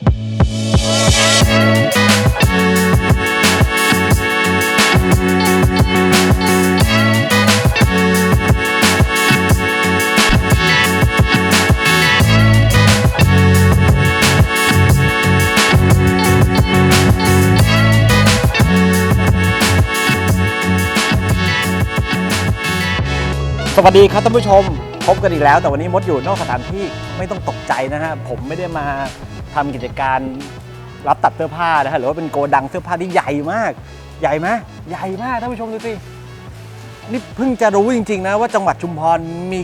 สวัสดีครับท่านผู้ชม พบกันอีกแล้ว แต่วันนี้มดอยู่นอกสถานที่ไม่ต้องตกใจนะฮะผมไม่ได้มา ทำกิจการรับตัดเสื้อผ้านะฮะหรือว่าเป็นโกดังเสื้อผ้าที่ใหญ่มาก ใหญ่ไหมใหญ่มากท่านผู้ชมดูสินี่เพิ่งจะรู้จริง ๆ นะว่าจังหวัดชุมพรมี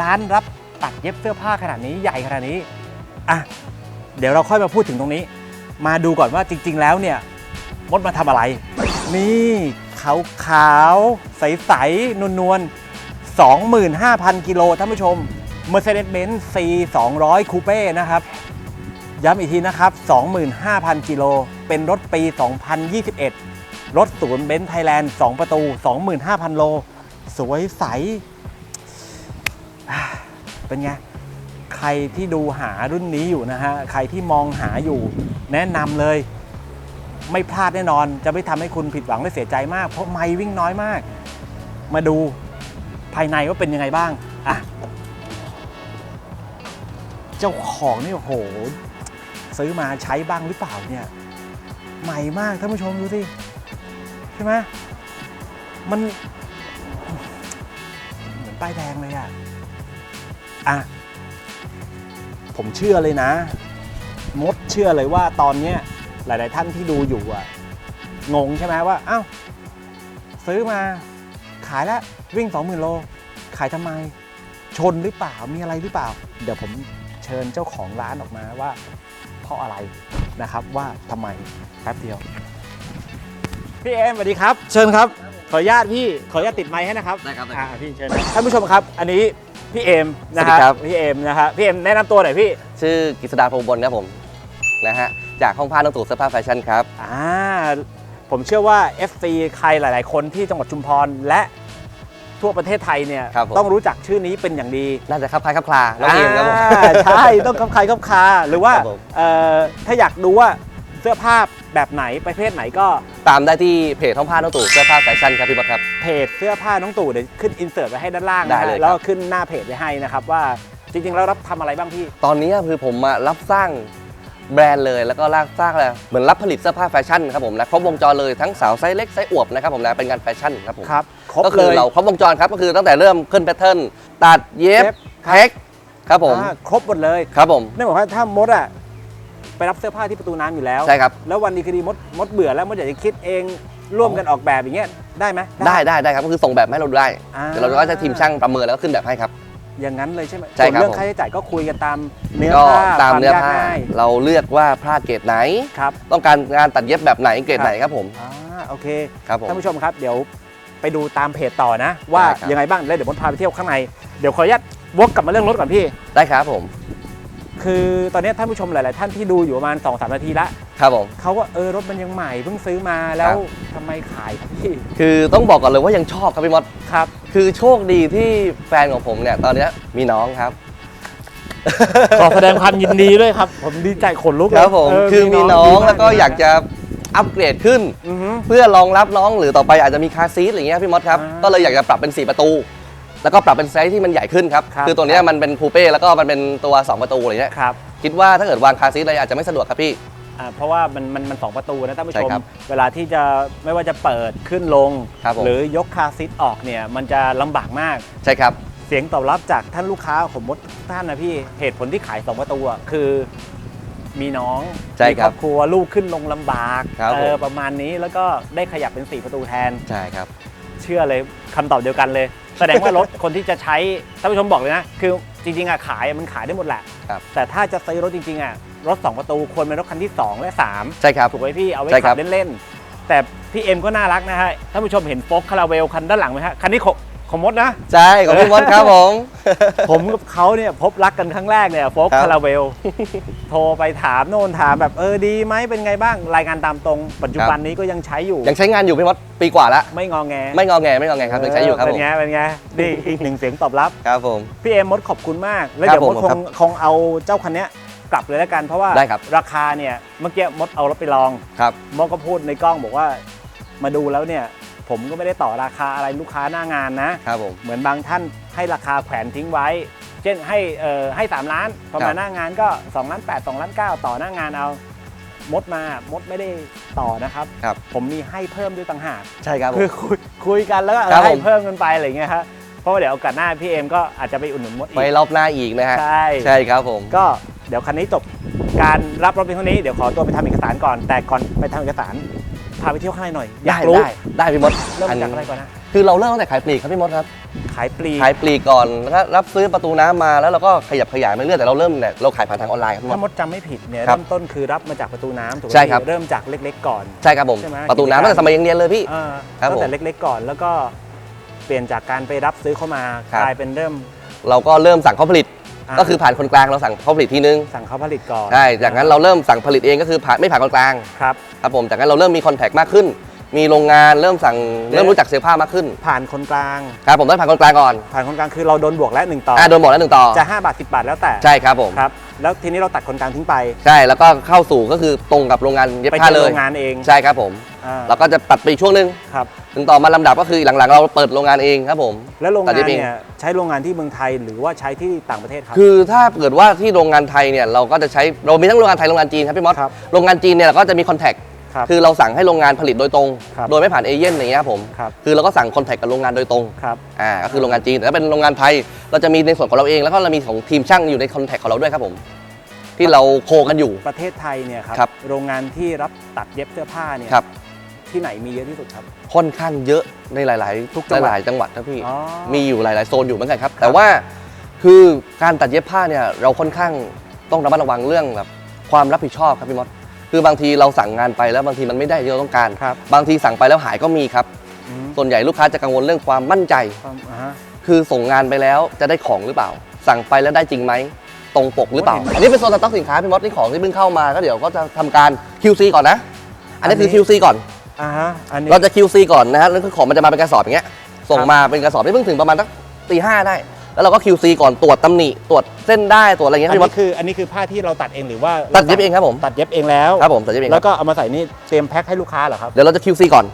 ร้านรับตัดเย็บเสื้อผ้าขนาดนี้ใหญ่ขนาดนี้อะเดี๋ยวเราค่อยมาพูดถึงตรงนี้ มาดูก่อนว่าจริง ๆ แล้วเนี่ยมดมาทำอะไร นี่ขาวขาวๆใสๆนวล25,000 กิโลท่านผู้ชม Mercedes-Benz C 200 Coupe นะครับ ย้ำอีกทีนะครับ 25,000 กิโล เป็นรถปี 2021 รถศูนย์เบนซ์ไทยแลนด์ 2 ประตู 25,000 โล สวยใส เป็นไง ใครที่ดูหารุ่นนี้อยู่นะฮะ ใครที่มองหาอยู่ แนะนำเลย ไม่พลาดแน่นอน จะไม่ทำให้คุณผิดหวังและเสียใจมาก เพราะไม่วิ่งน้อยมาก มาดูภายในว่าเป็นยังไงบ้าง อะ เจ้าของนี่โอ้โห ซื้อมาใช้บ้างหรือเปล่าเนี่ยใหม่มากท่านผู้ชมดูสิใช่ไหมมันเหมือนป้ายแดงเลยอะอะผมเชื่อเลยนะ มดเชื่อเลยว่าตอนเนี้ยหลาย ๆ ท่านที่ดูอยู่อะงงใช่ไหมว่าอ้าวซื้อมาขายแล้ววิ่ง 20,000 โล ขายทำไม ชนหรือเปล่ามีอะไรหรือเปล่า เดี๋ยวผมเชิญเจ้าของร้านออกมาว่า เพราะอะไรนะครับว่าทำไมแป๊บเดียว พี่เอมสวัสดีครับ เชิญครับ ขออนุญาตพี่ขออนุญาตติดไมค์ให้นะครับได้ครับได้อ่าครับพี่เชิญนะท่านผู้ชมครับ อันนี้พี่เอมนะสวัสดีครับ พี่เอมนะฮะพี่เอมแนะนำตัวหน่อยพี่ชื่อกฤษดาพงบลครับผมนะฮะจากห้องผ้าน้องตู่เสื้อผ้าแฟชั่นครับ อ่าผมเชื่อว่า FC ใครหลาย ๆ คนที่จังหวัดชุมพรและ ทั่วประเทศไทยเนี่ยครับผม ต้องรู้จักชื่อนี้เป็นอย่างดีน่าจะครับคล้ายครับคลาน้องเอมครับผม อ่าใช่ต้องคับใครคับคาหรือว่าครับผม เอ่อถ้าอยากดูว่าเสื้อผ้าแบบไหนประเภทไหนก็ตามได้ที่เพจห้องผ้าน้องตู่เสื้อผ้าแฟชั่นครับพี่บอสครับ เพจเสื้อผ้าน้องตู่เดี๋ยวขึ้นอินเสิร์ตไว้ให้ด้านล่างได้นะเลยฮะครับแล้วก็ขึ้นหน้าเพจไว้ให้นะครับว่าจริงๆแล้วรับทำอะไรบ้างพี่ ตอนนี้คือผมมารับสร้างแบรนด์เลยแล้วก็รับสร้างอะไรเหมือนรับผลิตเสื้อผ้าแฟชั่นครับผมนะครบวงจรเลยทั้งสาวไซส์เล็กไซส์อวบนะครับผมนะเป็นงานแฟชั่นครับผม ครับ ครบก็เลคือย เราครบวงจรครับก็คือตั้งแต่เริ่มขึ้นแพทเทิร์นตัดเย็บเย็บครับแพ็คครับผมอ่าครบหมดเลยครับผมนั่นหมายความว่าถ้ามดอะไปรับเสื้อผ้าที่ประตูน้ำอยู่แล้ว ใช่ครับ แล้ววันดีคดีมดมดเบื่อแล้วมดอยากจะคิดเองร่วมกันออกแบบอย่างเงี้ยได้ไหมได้ได้ได้ครับก็คือส่งแบบให้เราได้อ่าเดี๋ยวเราก็จะทีมช่างประเมินแล้วก็ขึ้นแบบให้ครับ อย่างนั้นเลยใช่ไหมใช่ส่วนครับเรื่องผม ค่าใช้จ่ายก็คุยกันตามเนื้อก็ผ้าตามเนื้อควผ้ายกง่ายเราเลือกว่าผ้าเกรดไหน ครับต้องการงานตัดเย็บแบบไหนเกรดไหนครับผมอ่าโอเค ครับผม ท่านผู้ชมครับ เดี๋ยว ไปดูตามเพจต่อนะ ว่าได้ครับ ยังไงบ้างแล้วเดี๋ยวมดพาไปเที่ยวข้างในเดี๋ยวขออนุญาตวกกลับมาเรื่องรถก่อนพี่ ได้ครับผม คือตอนนี้ท่านผู้ชมหลาย ๆ ท่านที่ดูอยู่ประมาณ2อสนาทีละครับผม เขาว่าเออรถมันยังใหม่เพิ่งซื้อมาแล้วทำไมขายครับพี่คือต้องบอกก่อนเลยว่ายังชอบครับพี่มด ครับ คือโชคดีที่แฟนของผมเนี่ย ตอนเนี้ยมีน้องครับ ขอแสดงความยินดีด้วยครับ ผมดีใจขนลุกเลยครับผม เคือมีน้องดีแล้วก็ดีอยากจะ อัปเกรดขึ้น อือฮึ เพื่อรองรับน้องหรือต่อไปอาจจะมีคาร์ซีทอะไรเงี้ยพี่มดครับ อ่าก็เลยอยากจะปรับเป็น 4 ประตู แล้วก็ปรับเป็นไซส์ที่มันใหญ่ขึ้นครับครับคือตัวเนี้ยมันเป็นคูเป้แล้วก็มันเป็นตัว 2 ประตูอะไรเงี้ยครับคิดว่าถ้าเกิดวางคาร์ซีทอะไรอาจจะไม่สะดวกครับพี่ อ่าเพราะว่ามันมันมันสองประตูนะท่านผู้ชใช่มครับเวลาที่จะไม่ว่าจะเปิดขึ้นลง ครับผม หรือยกคาร์ซิทออกเนี่ยมันจะลำบากมาก ใช่ครับ เสียงตอบรับจากท่านลูกค้าผมมดทุกท่านนะพี่เหตุผลที่ขาย 2 ประตูอะคือ มีน้องใช่มีครับครอบครัวลูกขึ้นลงลำบากครับเออผม ประมาณนี้แล้วก็ได้ขยับเป็น 4 ประตูแทน ใช่ครับ เชื่อเลยคำตอบเดียวกันเลย แสดงว่ารถ คนที่จะใช้ท่านผู้ชมบอกเลยนะ คือจริงๆอะขายอะมันขายได้หมดแหละ ครับ แต่ถ้าจะซื้อรถจริงๆอะรถ 2 ประตูควรเป็นรถคันที่ 2 และ 3 ใช่ครับ ถูกไหมพี่เอาไว้ใช่ครัขับบ เล่นๆแต่พี่เอ็มก็น่ารักนะฮะท่านผู้ชมเห็นโฟกคาราเวลคันด้านหลังไหมฮะคันนี้ของ ของมดนะ ใช่ของพี่มดครับผม ผมกับเขาเนี่ยพบรักกันครั้งแรกเนี่ยโฟกครับคาราเวล โทรไปถามโน่นถามแบบเออดีไหมเป็นไงบ้างรายงานตามตรง ปัจจุบันนี้ก็ยังใช้อยู่ ยังใช้งานอยู่พี่มดปีกว่าแล้วไม่งอแง ไม่งอแงไม่งอแงครับยังใช้อยู่ครับเป็ผมนไงเป็นไงนี่อีกหนึ่งเสียงตอบรับครับผมพี่เอ็มมดขอบคุณมาก แล้วครับเดี๋ยวมดผมคครังบคงเอาเจ้าคันเนี้ยกลับเลยแล้วกันเพราะว่าได้ครับราคาเนี่ยเมื่อกี้มดเอารถไปลองครับมดก็พูดในกล้องบอกว่ามาดูแล้วเนี่ย ผมก็ไม่ได้ต่อราคาอะไรลูกค้าหน้างานนะครับผม เหมือนบางท่านให้ราคาแขวนทิ้งไว้ เช่นให้เอ่อให้ 3 ล้านพอครัมาบ หน้างานก็2ล้าน8 2ล้าน9ต่อหน้างานเอามดมามดไม่ได้ต่อนะครับ ครับ ผมมีให้เพิ่มด้วยต่างหาก ใช่ครับผม คือคุยคุยกันแล้วก็เออครับให้ผมเพิ่มกันไปอะไรอย่างเงี้ยครับเพราะว่าเดี๋ยวโอกาสหน้าพี่เอ็มก็อาจจะไปอุดหนุนมดอีไว้กรอบหน้าอีกนะฮะ ใช่ใช่ครับผม ก็เดี๋ยวคันนี้จบการรับรถเป็นเท่านี้เดี๋ยวขอตัวไปทำเอกสารก่อน แต่ก่อนไปทำเอกสาร พาไปเที่ยวข้างในหน่อยอยากรู้ได้ได้พี่มดเริ่มอันจากอะไรก่อนนะคือเราเริ่มตั้งแต่ขายปลีกครับพี่มดครับขายปลีกขายปลีกก่อนแล้วก็รับซื้อประตูน้ำมาแล้วเราก็ขยับขยายมาเรื่อยแต่เราเริ่มเนี่ยเราขายผ่านทางออนไลน์ครับพี่มถ้าดมดจำไม่ผิดเนี่ยครับเริ่มต้นคือรับมาจากประตูน้ำถูกไหมใช่ครับพี่เริ่มจากเล็ก ๆ ก่อนใช่ครับผมใช่ไหมประตูน้ำตั้งแต่สมัยยังเรียนเลยพี่อ่าครับตั้งแต่ผมเล็ก ๆ ก่อนแล้วก็เปลี่ยนจากการไปรับซื้อเข้ามาครับกลายเป็นเริ่ม เราก็เริ่มสั่งเขาผลิต อ่า ก็คือผ่านคนกลางเราสั่งเขาผลิตทีนึงสั่งเขาผลิตก่อนใช่จากนั้นเราเริ่มสั่งผลิตเองก็คือผ่านไม่ผ่านคนกลางครับ ครับผมจากนั้นเราเริ่มมีคอนแทคมากขึ้น มีโรงงานเริ่มสั่งเดี๋ยวเริ่มรู้จักเสื้อผ้ามากขึ้นผ่านคนกลาง ครับผมต้องผ่านคนกลางก่อนผ่านคนกลางคือเราโดนบวกแล้วหนึ่งต่ออ่าโดนบอกแล้วหนึ่งต่อจะ 5 บาท 10 บาทแล้วแต่ใช่ครับผมครับแล้วทีนี้เราตัดคนกลางทิ้งไปใช่แล้วก็เข้าสู่ก็คือตรงกับโรงงานเย็บไปผ้าเจอเลโรยงงานเองใช่ครับผมอ่าเราก็จะตัดไปอีกช่วงหนึงครับ ถึงต่อมาลำดับก็คือหลังๆ เราเปิดโรงงานเองครับผม แล้วโรงตังาดเย็บนเองเนี่ยใช้โรงงานที่เมืองไทยหรือว่าใช้ที่ต่างประเทศครับ คือถ้าเกิดว่าที่โรงงานไทยเนี่ยเราก็จะใช้เรามีทั้งโรงงานไทยโรงงานจีนครับพี่มอสครับ โรงงานจีนเนี่ยเราก็จะมีคอนแทค ครับคือเราสั่งให้โรงงานผลิตโดยตรง ครับโดยไม่ผ่านเอเย่นอย่างเงี้ยครับผมครับคือเราก็สั่งคอนแทคกับโรงงานโดยตรงครับ อ่าก็คือโรงงานจีนแต่ถ้าเป็นโรงงานไทย เราจะมีในส่วนของเราเองแล้วก็เรามีของทีมช่างอยู่ในคอนแทคของเราด้วยครับผม ที่เราโคกันอยู่ ประเทศไทยเนี่ยครับ ครับ โรงงานที่รับตัดเย็บเสื้อผ้าเนี่ยครับ ที่ไหนมีเยอะที่สุดครับ ค่อนข้างเยอะในหลาย ๆ ทุกจังหวัด หลายๆจังหวัดครับพี่ อ๋อ มีอยู่หลาย ๆ โซนอยู่เหมือนกันครับ แต่ว่าคือการตัดเย็บผ้าเนี่ยเราค่อนข้างต้องระมัดระวังเรื่องแบบความรับผิดชอบครับพี่มด คือบางทีเราสั่งงานไปแล้วบางทีมันไม่ได้ที่เราต้องการ ครับ บางทีสั่งไปแล้วหายก็มีครับ อืมส่วนใหญ่ลูกค้าจะกังวลเรื่องความมั่นใจ ความอ่าฮะ คือส่งงานไปแล้วจะได้ของหรือเปล่า สั่งไปแล้วได้จริงไหม ตรงปกหรือเปล่าโอ้เห็นอันนี้เป็นโซนสต็อกสินค้าพี่มดนี่ของที่เพิ่งเข้ามาก็เดี๋ยวก็จะทำการ QC ก่อนนะ อันนี้คือ อันนี้ QC ก่อน อ่าฮะอันนี้ เราจะ QC ก่อนนะฮะแล้วคือของมันจะมาเป็นกระสอบอย่างเงี้ย ส่งมาเป็นกระสอบที่เพิ่งถึงประมาณสักตีห้าได้ แล้วเราก็ QC ก่อนตรวจตำหนิตรวจเส้นได้ตรวจอะไรเงี้ยอันพี่มนี้ดคืออันนี้คือผ้าที่เราตัดเองหรือว่าตัดเย็บเองครับผมตัดเย็บเองแล้วครับผมตัดเย็บเองคแล้รัวบก็เอามาใส่นี่เตรียมแพ็คให้ลูกค้าเหรอครับเดี๋ยวเราจะ QC ก่อน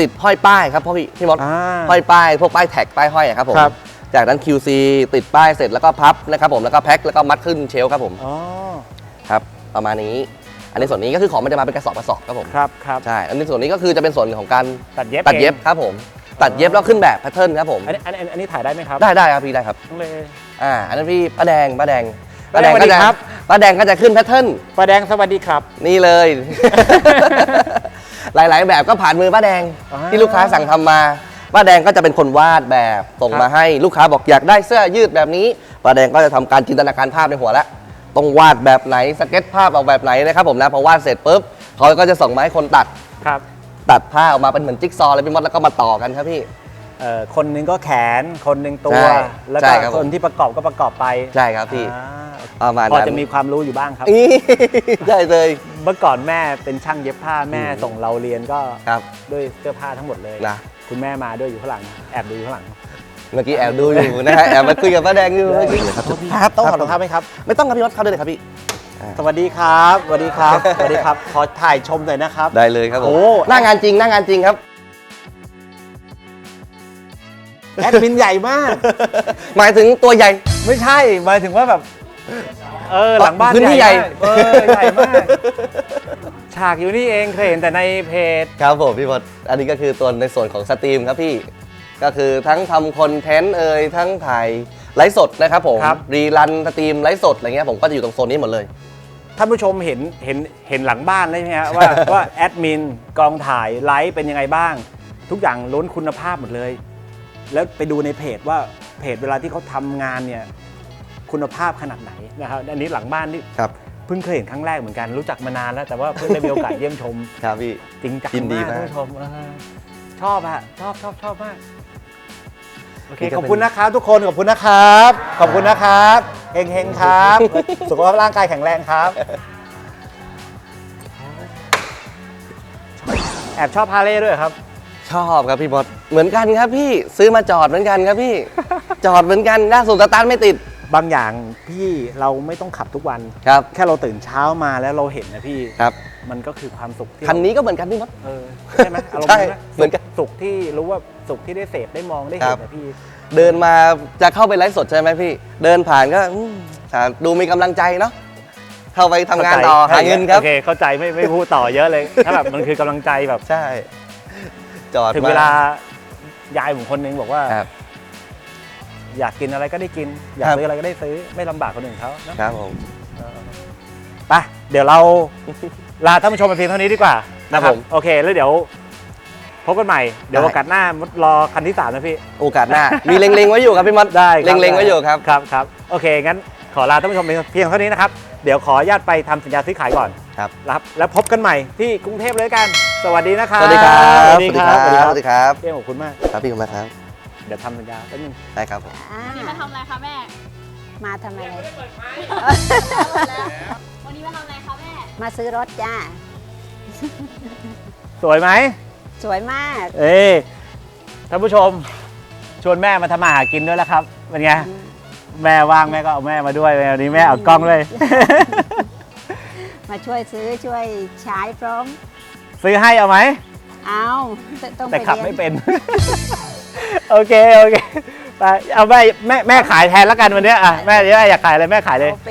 ติดห้อยป้ายครับพ่อพี่พี่มดอ่า ห้อยป้ายพวกป้ายแท็กป้ายห้อยอะครับผมครับ จากนั้น QC ติดป้ายเสร็จแล้วก็พับนะครับผมแล้วก็แพ็คแล้วก็มัดขึ้นเชลฟ์ครับผมอ๋อครับประมาณนี้ อันนี้ส่วนนี้ก็คือของมันจะมาเป็นกระสอบกระสอบครับผมครับครับใช่อันนี้ส่วนนี้ก็คือจะเป็นส่วนของการตัดเย็บตัดเย็บองครับผม ตัดเย็บแล้วขึ้นแบบแพทเทิร์นครับผมอันนี้อันนี้อันนี้ถ่ายได้ไหมครับได้ได้ครับพี่ได้ครับต้องเลยอ่าอันนั้นพี่ป้าแดงป้าแดงป้าแดงก็สวัสดีจะครับป้าแดงก็จะขึ้นแพทเทิร์นป้าแดงสวัสดีครับ นี่เลย หลาย ๆ แบบก็ผ่านมือป้าแดงอ่าที่ลูกค้าสั่งทำมาป้าแดงก็จะเป็นคนวาดแบบส่งครับมาให้ลูกค้าบอกอยากได้เสื้อยืดแบบนี้ป้าแดงก็จะทำการจินตนาการภาพในหัวแล้วต้องวาดแบบไหนสเก็ตภาพออกแบบไหนนะครับผมนะพอวาดเสร็จปุ๊บเขาก็จะส่งมาให้คนตัดครับ ตัดผ้าออกมาเป็นเหมือนจิ๊กซอว์เลยพี่มดแล้วก็มาต่อกันครับพี่ เอ่อคนหนึงก็แขนคนหนึงตัว ใช่แล้วใช่ก็ครับคนที่ประกอบก็ประกอบไปใช่ครับพี่อ่าประมาณพอนั้นจะมีความรู้อยู่บ้างครับ อี๋ได้เลย เมื่อก่อนแม่เป็นช่างเย็บผ้าแม่อืม ส่งเราเรียนก็ครับด้วยเสื้อผ้าทั้งหมดเลย นะคุณแม่มาด้วยอยู่ข้างหลังแอบดูอยู่ข้างหลังเมื่อกี้แอบดูอยู่นะฮะแอบมาคุยกับป้าแดงอยู่เมื่อกี้ครับครับต้องขอรองเท้าไหมครับ ไม่ต้องครับพี่มดเข้าได้เลยครับพี่ สวัสดีครับสวัสดีครับสวัสดีครับ ขอถ่ายชมหน่อยนะครับ ได้เลยครับผมโอ้หน้างานจริงหน้างานจริงครับแอดมินใหญ่มาก หมายถึงตัวใหญ่ไม่ใช่หมายถึงว่าแบบเออหลังบ้านพื้นที่ใหญ่มากเออใหญ่มาก ฉากอยู่นี่เองเคยเห็นแต่ในเพจครับผมพี่มดอันนี้ก็คือตัวในส่วนของสตรีมครับพี่ ก็คือทั้งทำคอนเทนต์เอ่ยทั้งถ่ายไลฟ์สดนะครับผมครับ รีรันสตรีมไลฟ์สดอะไรเงี้ยผมก็จะอยู่ตรงโซนนี้หมดเลย ท่านผู้ชมเห็นเห็นเห็นหลังบ้านเลยใช่ไหมฮะว่าว่าแอดมินกองถ่ายไลฟ์เป็นยังไงบ้าง ทุกอย่างล้นคุณภาพหมดเลย แล้วไปดูในเพจว่าเพจเวลาที่เขาทำงานเนี่ยคุณภาพขนาดไหนนะครับอันนี้หลังบ้านนี่ครับเพิ่งเคยเห็นครั้งแรกเหมือนกันรู้จักมานานแล้ว แต่ว่าเพิ่งได้มีโอกาสเยี่ยมชม ครับพี่ จริงจังยินดีมากมาก ท่านผู้ชมเออชอบอะชอบชอบชอบมาก โอเคนี่ก็ขอบเป็นคุณนะครับทุกคนขอบคุณนะครับ ขอบคุณนะครับเฮงเฮงๆครับ สุขภาพร่างกายแข็งแรงครับ แอบชอบฮาร์เลย์ด้วยครับ ชอบครับพี่มดเหมือนกันครับพี่ซื้อมาจอดเหมือนกันครับพี่ จอดเหมือนกันล่าสุดสตาร์ทไม่ติด บางอย่างพี่เราไม่ต้องขับทุกวัน ครับ แค่เราตื่นเช้ามาแล้วเราเห็นนะพี่ครับ มันก็คือความสุขที่คันเรานี้ก็เหมือนกันพี่มด เออใช่ไหมอารมณ์ใช่นั้นไหมเหมือนกัน สุขที่รู้ว่าสุขที่ได้เสพได้มองได้คเห็รันบนะพี่ เดินมาจะเข้าไปไลฟ์สดใช่ไหมพี่ เดินผ่านก็อืมอ่าดูมีกำลังใจเนาะเข้าไปทำงานต่อหาเงินครับ โอเค เข้าใจไม่ไม่พูดต่อเยอะเลย ถ้าแบบมันคือกำลังใจแบบ ใช่ จอดถึงมเวลายายผมคนนึงบอกว่า ครับ อยากกินอะไรก็ได้กิน อยากครับ ซื้ออะไรก็ได้ซื้อไม่ลำบากคนอื่นเขาเนอะครับผม เออไปเดี๋ยวเรา ลาท่านผู้ชมไปเพียงเท่านี้ดีกว่านะคครัรับบผมโอเค แล้วเดี๋ยวพบกันใหม่ เดี๋ยวได้โอกาสหน้ารอคันที่สามนะพี่ โอกาสหน้า มีเล็งๆไว้อยู่ครับพี่มดได้ครับเล็งๆไว้อยู่ครับ ครับครับโอเค งั้นขอลาท่านผู้ชมเพียงเท่านี้นะครับ เดี๋ยวขออนุญาตไปทำสัญญาซื้อขายก่อนครับครับ แล้วพบกันใหม่ที่กรุงเทพเลยกัน สวัสดีนะครับสวัสดีครับ สวัสดีครับสวัสดีครับเพี่ขอบคุณมาก ครับพี่ขอบคุณครับ เดี๋ยวทำสัญญาแป๊บนึง ได้ครับผม อ่าวันนี้มาทำอะไรคะแม่ มาทำอะไร วันนี้มาทำอะไรคะแม่มาซื้อรถจ้า สวยไหม สวยมาก เอ้ยท่านผู้ชม ชวนแม่มาทำมาหากินด้วยแล้วครับ เป็นไง แม่ว่างแม่ก็เอาแม่มาด้วยวันนี้แม่เอากล้องเลย มาช่วยซื้อช่วยใช้พร้อม ซื้อให้เอาไหม เอาแต่ต้องไปแต่ขับเรียนไม่เป็น โอเค โอเคไปเอาแม่แม่แม่ขายแทนแล้วกันวันเนี้ยอะแม่แม่อยากขายอะไรแม่ขายเลยเอาไป